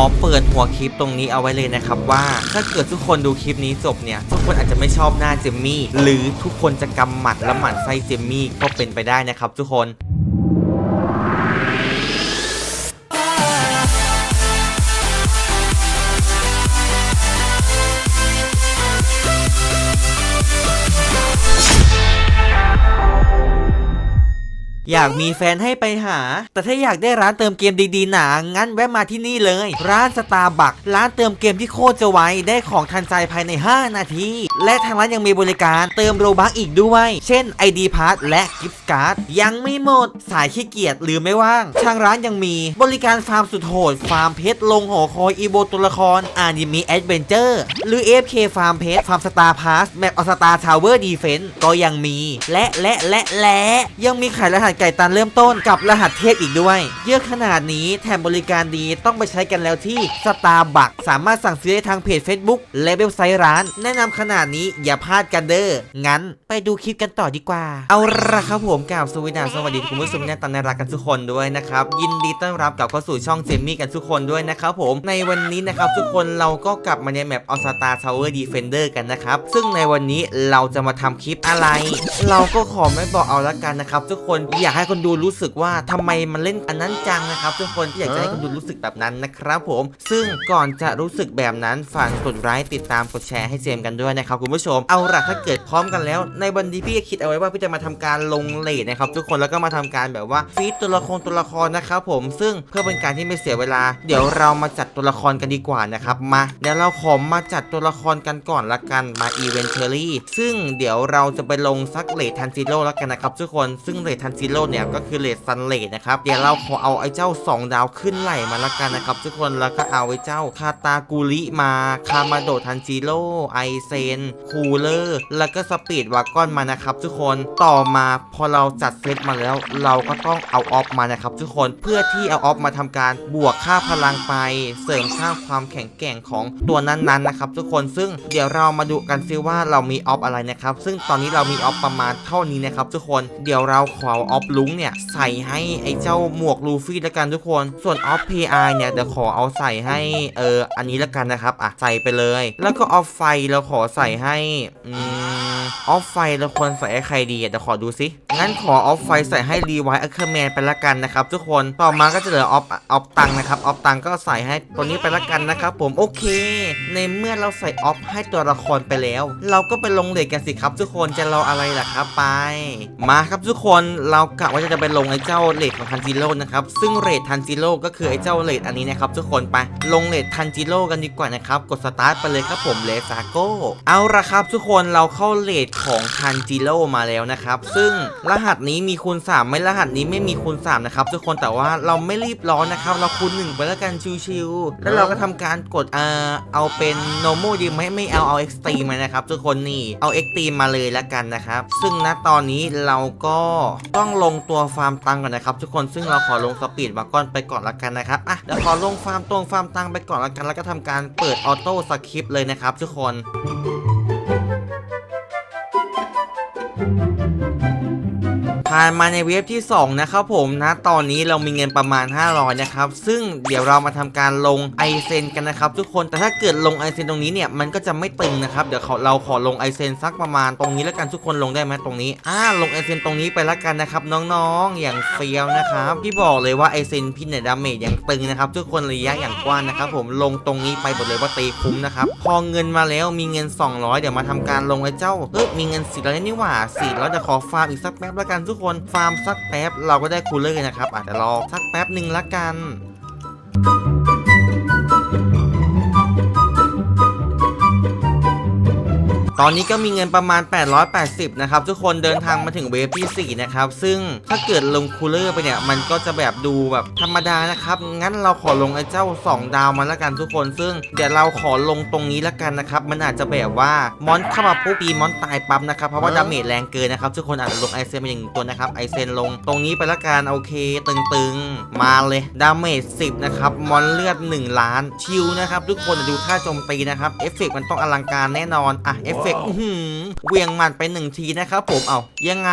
อเปิดหัวคลิปตรงนี้เอาไว้เลยนะครับว่าถ้าเกิดทุกคนดูคลิปนี้จบเนี่ยทุกคนอาจจะไม่ชอบหน้าเจมมี่หรือทุกคนจะกำหมัดและหมั่นไส้เจมมี่ก็เป็นไปได้นะครับทุกคน อยากมีแฟนให้ไปหา แต่ถ้าอยากได้ร้านเติมเกมดีๆหนางั้นแวะมาที่นี่เลย ร้านสตาร์บัคร้านเติมเกมที่โคตรจะไวได้ของทันใจภายใน 5 นาที และทางร้านยังมีบริการเติมโรบัคอีกด้วย เช่น ID p a s s และกิฟต์การ์ดยังไม่หมด สายขี้เกียจหรือไม่ว่าง ทางร้านยังมีบริการฟาร์มสุดโหด ฟาร์มเพชรลงหอคอยอีโบตัวละครอานิมีแอดเวนเจอร์หรือ FK ฟาร์มเพชรฟาร์มสตาร์พาสแมปออสตาทาวเวอร์ดีเฟนต์ก็ยังมี และและและและยังมีขายรหัสไก่ตันเริ่มต้นกับรหัสเทพอีกด้วย เยอะขนาดนี้แถมบริการดีต้องไปใช้กันแล้วที่สตาร์บัคสามารถสั่งซื้อได้ทางเพจ Facebook และเว็บไซต์ร้าน แนะนำขนาดนี้อย่าพลาดกันเด้องั้นไปดูคลิปกันต่อดีกว่า เอาละครับผมกล่าวสวัสดีสวัสดีคุณผู้ชมแน่ตันนารักกันทุกคนด้วยนะครับยินดีต้อนรับกลับเข้าสู่ช่องเจมี่กันทุกคนด้วยนะครับผมในวันนี้นะครับทุกคนเราก็กลับมาในแมปออสตาทาวเวอร์ดีเฟนเดอร์กันนะครับซึ่งในวันนี้เราจะมาทำคลิปอะไร เราก็ขอไม่บอกเอาละกันนะครับทุกคนอยากให้คนดูรู้สึกว่าทำไมมันเล่นอันนั้นจังนะครับทุกคนที่อยากจะให้คนดูรู้สึกแบบนั้นนะครับผม ซึ่งก่อนจะรู้สึกแบบนั้นฝากกดไลค์ติดตามกดแชร์ให้เจมส์กันด้วยนะครับคุณผู้ชมเอาละถ้าเกิดพร้อมกันแล้ว ในวันนี้พี่ก็คิดเอาไว้ว่าพี่จะมาทำการลงเลทนะครับทุกคนแล้วก็มาทำการแบบว่าฟีดตัวละครตัวละครนะครับผมซึ่งเพื่อเป็นการที่ไม่เสียเวลา เดี๋ยวเรามาจัดตัวละครกันดีกว่านะครับมาเดี๋ยวเราขอมาจัดตัวละครกันก่อนละกันมาอีเวนเทอรี่ซึ่งเดี๋ยวเราจะไปลงซักเลททันซิโร่แล้วกันนะครับทุกคนซึ่งเลททันซิโโร่เนี่ยก็คือเลทซันเลทนะครับเดี๋ยวเราขอเอาไอ้เจ้า 2 ดาวขึ้นไหลมาละกันนะครับทุกคนแล้วก็เอาไอ้เจ้าคาตากุริมาคามาโดทันจิโร่ไอเซนคูลเลอร์แล้วก็สปีดวากอนมานะครับทุกคนต่อมาพอเราจัดเซตมาแล้ว เราก็ต้องเอาออฟมานะครับทุกคนเพื่อที่เอาออฟมาทำการบวกค่าพลังไป เสริมสร้าความแข็งแกร่งของตัวนั้นๆนะครับทุกคนซึ่งเดี๋ยวเรามาดูกันซิว่าเรามีออฟอะไรนะครับซึ่งตอนนี้เรามีออฟประมาณเท่านี้นะครับทุกคนเดี๋ยวเราขออออบลุงเนี่ยใส่ให้ไอ้เจ้าหมวกลูฟี่แล้วกันทุกคน ส่วนออฟพีไอเนี่ยเดี๋ยวขอเอาใส่ให้เอออันนี้แล้วกันนะครับอะใส่ไปเลย แล้วก็ออฟไฟเราขอใส่ให้อืม ออฟไฟเราควรใส่ให้ใครดีอ่ขอดูสิงั้นขอออฟไฟใส่ให้รีไวท์อัคเคอร์แมนไปละกันนะครับทุกคน ต่อมาก็จะเหลือออฟออฟตังนะครับ ออฟตังก็ใส่ให้ตัวนี้ไปละกันนะครับผม โอเค ในเมื่อเราใส่ออฟให้ตัวละครไปแล้ว เราก็ไปลงเลทกันสิครับ ทุกคน จะรออะไรล่ะครับไป มาครับทุกคน เรากะว่าจะไปลงไอ้เจ้าเลทของทันจิโร่นะครับ ซึ่งเรททันจิโร่ก็คือไอ้เจ้าเลทอันนี้นะครับทุกคนไป ลงเลททันจิโร่กันดีกว่านะครับ กดสตาร์ทไปเลยครับผมเลซาโกเอาละครับทุกคน เราเข้าเลทของทันจิโร่มาแล้วนะครับ ซึ่งรหัสนี้มีคูณ3ไม่รหัสนี้ไม่มีคูณ3นะครับทุกคนแต่ว่าเราไม่รีบร้อนนะครับ เราคูณ1ไปแล้วกันชิวๆแล้วเราก็ทำการกดเอ่อเอาเป็น normal ดีไหมไม่เอาเอา extreme มานะครับทุกคนนี่เอา extreme มาเลยแล้วกันนะครับ ซึ่งณตอนนี้เราก็ต้องลงตัวฟาร์มตังก่อนนะครับทุกคนซึ่งเราขอลงสปีดวากอนไปก่อนละกันนะครับอะเดี๋ยวขอลงฟาร์มตรงฟาร์มตังไปก่อนละกัน แล้วก็ทำการเปิดออโต้สคริปต์เลยนะครับทุกคน ผ่านมาในเว็บที่ 2 นะครับผมนะตอนนี้เรามีเงินประมาณ 500 นะครับ ซึ่งเดี๋ยวเรามาทำการลงไอเซนกันนะครับทุกคนแต่ถ้าเกิดลงไอเซนตรงนี้เนี่ยมันก็จะไม่ตึงนะครับเดี๋ยวเราขอลงไอเซนสักประมาณตรงนี้แล้วกันทุกคนลงได้ไหมตรงนี้อ่าลงไอเซนตรงนี้ไปแล้วกันนะครับน้องๆ อย่างเฟี้ยวนะครับพี่บอกเลยว่าไอเซนพี่เนี่ยดาเมจอย่างตึงนะครับทุกคนระยะอย่างกว้างนะครับผมลงตรงนี้ไปบอกเลยว่าตีคุ้มนะครับพอเงินมาแล้วมีเงิน 200 เดี๋ยวมาทำการลงไอเจ้าเออมีเงิน400แล้วนี่หว่า400เดี๋ยวขอฟาร์มอีกสักแป๊บแล้วกันทุกคนฟาร์มสักแป๊บเราก็ได้คูลเลอร์นะครับอาจจะรอสักแป๊บหนึ่งละกัน ตอนนี้ก็มีเงินประมาณ 880 นะครับ ทุกคนเดินทางมาถึงเวฟที่ 4 นะครับ ซึ่งถ้าเกิดลงคูลเลอร์ไปเนี่ย มันก็จะแบบดูแบบธรรมดานะครับ งั้นเราขอลงไอ้เจ้า 2 ดาวมาแล้วกันทุกคน ซึ่งเดี๋ยวเราขอลงตรงนี้แล้วกันนะครับ มันอาจจะแบบว่ามอนเข้ามาปุ๊บปีมอนตายปั๊บนะครับ เพราะว่าดาเมจแรงเกินนะครับ ทุกคนอาจจะลงไอเซนมาอย่างหนึ่งตัวนะครับ ไอเซนลงตรงนี้ไปละกัน โอเค ตึงๆ มาเลย ดาเมจ 10 นะครับ มอนเลือด 1 ล้าน ชิลนะครับ ทุกคนเดี๋ยวดูท่าโจมตีนะครับ เอฟเฟกต์มันต้องอลังการแน่นอน อะ เอฟเฟเฟกต์อื้อหือเหวียงหมัดไปหนึ่งทีนะครับผมเอายังไง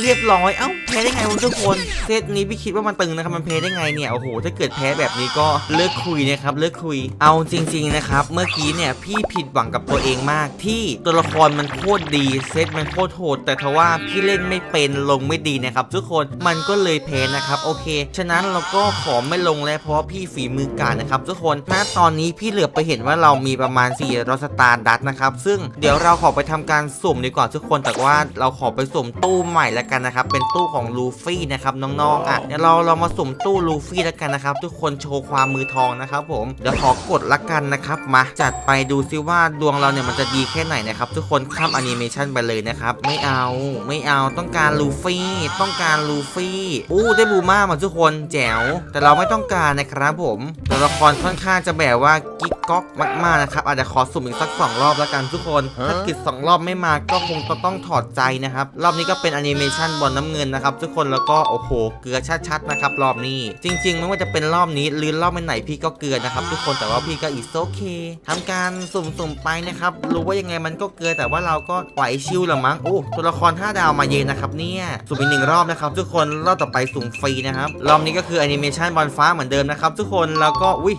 เรียบร้อยเอ้าแพ้ได้ไงวะทุกคนเซตนี้พี่คิดว่ามันตึงนะครับมันแพ้ได้ไงเนี่ยโอ้โหถ้าเกิดแพ้แบบนี้ก็เลิกคุยนะครับเลิกคุยเอาจริง ๆนะครับ เมื่อกี้เนี่ยพี่ผิดหวังกับตัวเองมากที่ตัวละครมันโคตรดีเซตมันโคตรโหดแต่ทว่าพี่เล่นไม่เป็นลงไม่ดีนะครับทุกคนมันก็เลยแพ้นะครับโอเค ฉะนั้นเราก็ขอไม่ลงแล้วเพราะว่าพี่ฝีมือกาจนะครับทุกคนณตอนนี้พี่เหลือบไปเห็นว่าเรามีประมาณ4รอสตาร์ดัตนะครับซึ่งเดี๋ยวเราขอไปทำการสุ่มดีกว่าทุกคนแต่ว่าเราขอไปสุ่มตู้ใหม่แล้วกันนะครับเป็นตู้ของลูฟี่นะครับน้องๆอะเดี๋ยวเราเรามาสุ่มตู้ลูฟี่แล้วกันนะครับ ทุกคนโชว์ความมือทองนะครับผมเดี๋ยวขอกดละกันนะครับมาจัดไปดูซิว่าดวงเราเนี่ยมันจะดีแค่ไหนนะครับทุกคนข้ามอนิเมชันไปเลยนะครับไม่เอาไม่เอาต้องการลูฟี่ต้องการลูฟี่อู้ได้บูมามาทุกคนแจ๋วแต่เราไม่ต้องการนะครับผมตัวละครค่อนข้างจะแบบว่ากิ๊กก๊อกมากๆนะครับอาจจะขอสุ่มอีกสักสองรอบแล้วกันทุกคนถ้ากิดสองรอบไม่มาก็คงจะต้องถอดใจนะครับ รอบนี้ก็เป็นแอนิเมชันบอลน้ำเงินนะครับทุกคนแล้วก็โอ้โหเกลือชัดๆนะครับรอบนี้ จริง ๆ ไม่ว่าจะเป็นรอบนี้หรือรอบไหนพี่ก็เกลือนะครับ ทุกคนแต่ว่าพี่ก็อีสโอเคทำการสุ่มๆไปนะครับรู้ว่ายังไงมันก็เกลือแต่ว่าเราก็ไหวชิลหรือมั้งโอ้ตัวละคร 5 ดาวมาเย็นนะครับเนี่ยสุ่มอีกหนึ่งรอบนะครับทุกคนรอบต่อไปสุ่มฟรีนะครับรอบนี้ก็คือแอนิเมชันบอลฟ้าเหมือนเดิมนะครับทุกคนแล้วก็อุ้ย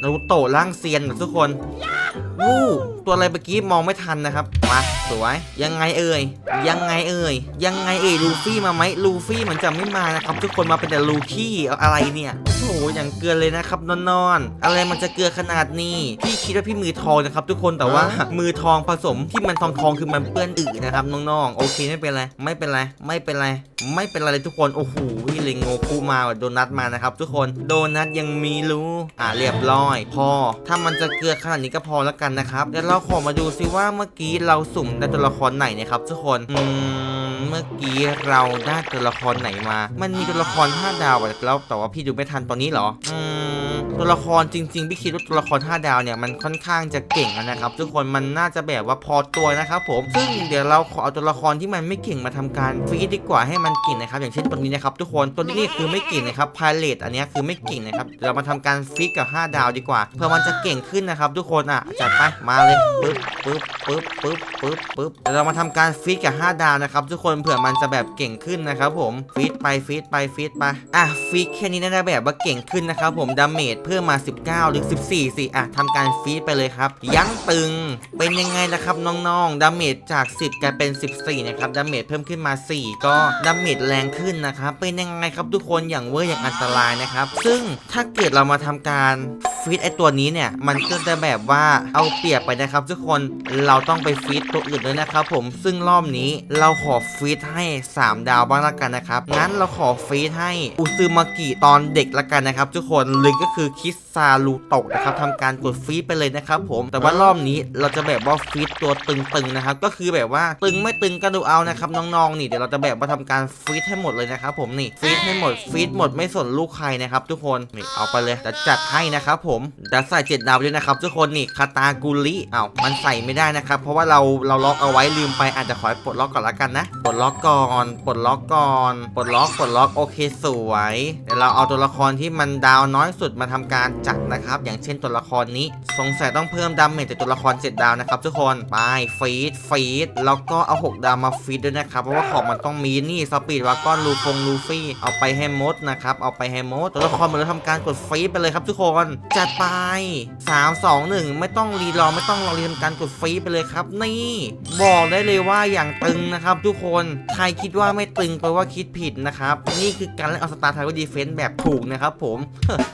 นารูโตะร่างเซียนทุกคนวู้ ตัวอะไรเมื่อกี้มองไม่ทันนะครับมาสวย ยังไงเอ่ย ยังไงเอ่ย ยังไงเอ่ยลูฟี่มาไหมลูฟี่มันจะไม่มานะครับ ทุกคนมาเป็นแต่ลูคี้เอาอะไรเนี่ยโอ้โหอย่างเกลือเลยนะครับนอนๆอะไรมันจะเกลือขนาดนี้พี่คิดว่าพี่มือทองนะครับ ทุกคนแต่ว่ามือทองผสมที่มันทองทองๆคือมันเปื้อนอึนะครับน้องๆโอเคไม่เป็นไรไม่เป็นไรไม่เป็นไรไม่เป็นไรเลยทุกคนโอ้โหเลงโงคูมาว่ะโดนัทมานะครับทุกคนโดนัทยังมีรู้อ่าเรียบร้อย พอถ้ามันจะเกลือขนาดนี้ก็พอแล้วกันนะครับเดี๋ยวเราขอมาดูซิว่าเมื่อกี้เราสุ่มได้ตัวละครไหนนะครับทุกคนอืมเมื่อกี้เราได้ตัวละครไหนมา มันมีตัวละครห้าดาวแล้วแต่ว่าพี่ดูไม่ทันตอนนี้เหรออืม ตัวละครจริงๆพี่คิดว่าตัวละคร 5 ดาวเนี่ยมันค่อนข้างจะเก่งนะครับ ทุกคนมันน่าจะแบบว่าพอตัวนะครับผมซึ่งเดี๋ยวเราขอเอาตัวละครที่มันไม่เก่งมาทำการฟีดดีกว่าให้มันเก่งนะครับ อย่างเช่นตัวนี้นะครับทุกคนตัวนี้คือไม่เก่งนะครับพาเลตอันนี้คือไม่เก่งนะครับเรามาทำการฟีดกับ 5 ดาวดีกว่าเพื่อมันจะเก่งขึ้นนะครับ ทุกคนอะจัดไปมาเลยปึ๊บปึ๊บปึ๊บปึ๊บปึ๊บปึ๊บเรามาทำการฟีดกับ 5 ดาวนะครับทุกคนเผื่อมันจะแบบเก่งขึ้นนะครับผมฟีดไปฟีดไปฟีดไปอะฟีดแค่นี้น่าจะแบบว่าเก่งขึ้นนะครับผมดาเมจเพิ่มมา 19 หรือ 14 สิอะทำการฟีดไปเลยครับ ยั้งตึง เป็นยังไงนะครับน้องๆ ดาเมจจาก 10 กลายเป็น 14 นะครับ ดาเมจเพิ่มขึ้นมา 4 ก็ดาเมจแรงขึ้นนะครับ เป็นยังไงครับทุกคนอย่างเวอร์อย่างอันตรายนะครับ ซึ่งถ้าเกิดเรามาทำการ ฟีดไอตัวนี้เนี่ย มันก็จะแบบว่าเอาเปรียบไปนะครับทุกคนเราต้องไปฟีดตัวอื่นด้วยนะครับผมซึ่งรอบนี้เราขอฟีดให้ 3 ดาวบ้างละกันนะครับงั้นเราขอฟีดให้อุซึมากิตอนเด็กละกันนะครับทุกคนหรือก็คือคิสซาลูโตะนะครับทำการกดฟีดไปเลยนะครับผมแต่ว่ารอบนี้เราจะแบบว่าฟีดตัวตึงๆนะครับก็คือแบบว่าตึงไม่ตึงก็ดูเอานะครับน้องๆนี่เดี๋ยวเราจะแบบว่าทำการฟีดให้หมดเลยนะครับผมนี่ฟีดให้หมดฟีดหมดไม่สนลูกใครนะครับทุกคนนี่เอาไปเลยจะจัดให้นะครับผมจะใส่เจ็ดดาวด้วยนะครับทุกคนนี่คาตากุลิอ้าวมันใส่ไม่ได้นะครับ เพราะว่าเราเราล็อกเอาไว้ลืมไปอาจจะขอให้ปลดล็อกก่อนละกันนะ ดล็อกก่อน ปลดล็อกก่อน ปลดล็อก ปลดล็อก โอเคสวย เดี๋ยวเราเอาตัวละครที่มันดาวน้อยสุดมาทำการจัดนะครับ อย่างเช่นตัวละครนี้ สงสัยต้องเพิ่มดาเมจจากตัวละคร 7 ดาวนะครับทุกคน ไปฟีดฟีดแล้วก็เอา 6 ดาวมาฟีดด้วยนะครับ เพราะว่าของมันต้องมีนี่สปีดวากอนลูฟงลูฟี่ เอาไปให้มดนะครับ เอาไปให้มด ตัวละครมันจะทำการกดฟีดไปเลยครับทุกคน จัดไป 3 2 1 ไม่ต้องรีรอไม่ต้องรอรีทำการกดฟีดไปเลยครับ นี่ บอกได้เลยว่าอย่างตึงนะครับทุกคนใครคิดว่าไม่ตึงแปลว่าคิดผิดนะครับ นี่คือการเล่นเอาสตาร์ทาวเวอร์ดีเฟนต์แบบถูกนะครับผม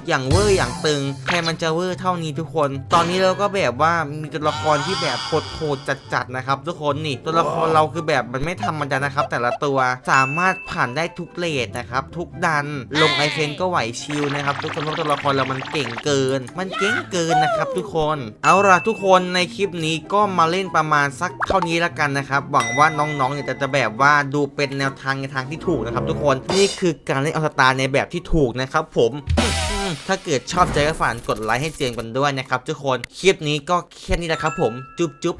อย่างเวอร์อย่างตึง ใครมันจะเวอร์เท่านี้ทุกคน ตอนนี้เราก็แบบว่ามีตัวละครที่แบบโหดๆจัดๆนะครับ ทุกคนนี่ตัวละครเราคือแบบมันไม่ธรรมดานะครับ แต่ละตัวสามารถผ่านได้ทุกเลทนะครับทุกดันลงไอเฟนก็ไหวชิลนะครับทุกคนเพราะตัวละครเรามันเก่งเกิน มันเก่งเกินนะครับทุกคนเอาล่ะทุกคนในคลิปนี้ก็มาเล่นประมาณสักเท่านี้ละกันนะครับหวังว่าน้องๆเนี่ยจะจะแบบว่าดูเป็นแนวทางในทางที่ถูกนะครับทุกคนนี่คือการเล่นออสตาในแบบที่ถูกนะครับผมถ้าเกิดชอบใจก็ฝากกดไลค์ให้เจียงกันด้วยนะครับทุกคนคลิปนี้ก็แค่นี้แหละครับผมจุ๊บจุ๊บ